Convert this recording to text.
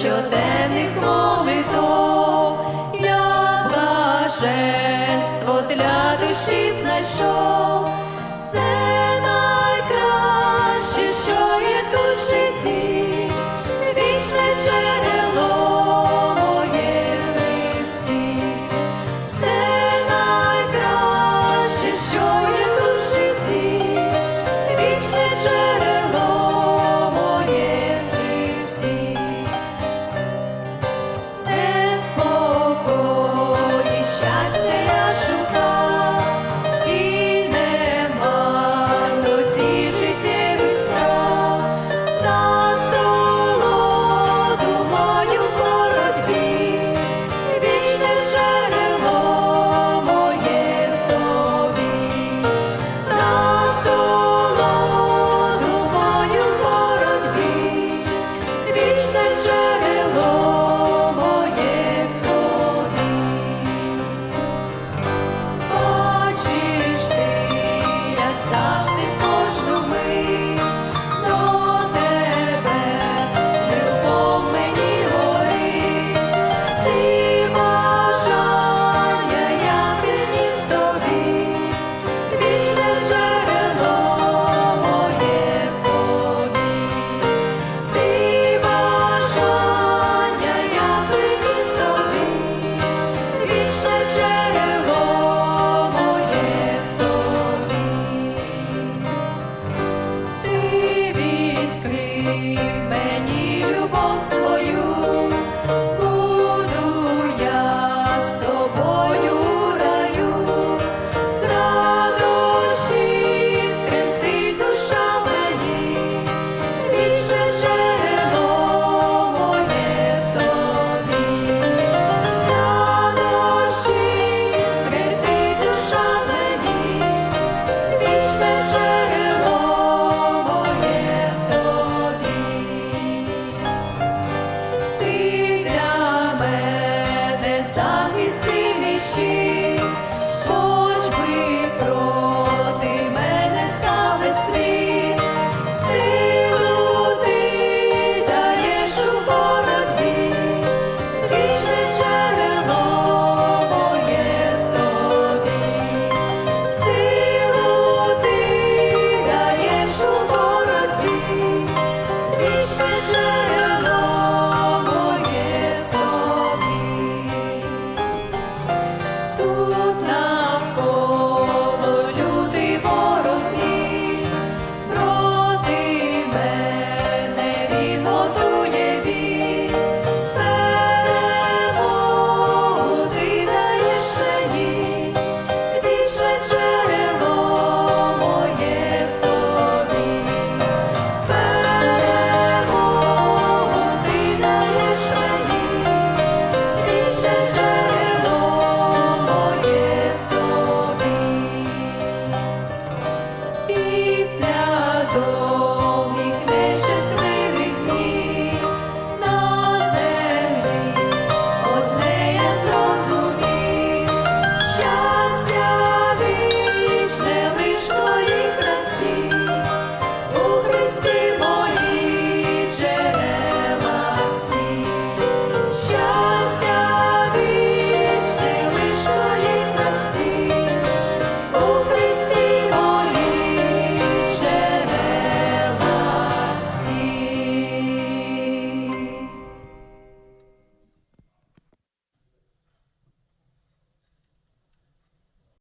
щоденних молитов, я блаженство для душі знайшов, це найкраще, що є тут в житті, вічне джерело це найкраще, що є. Ah, oh, see me, she. до.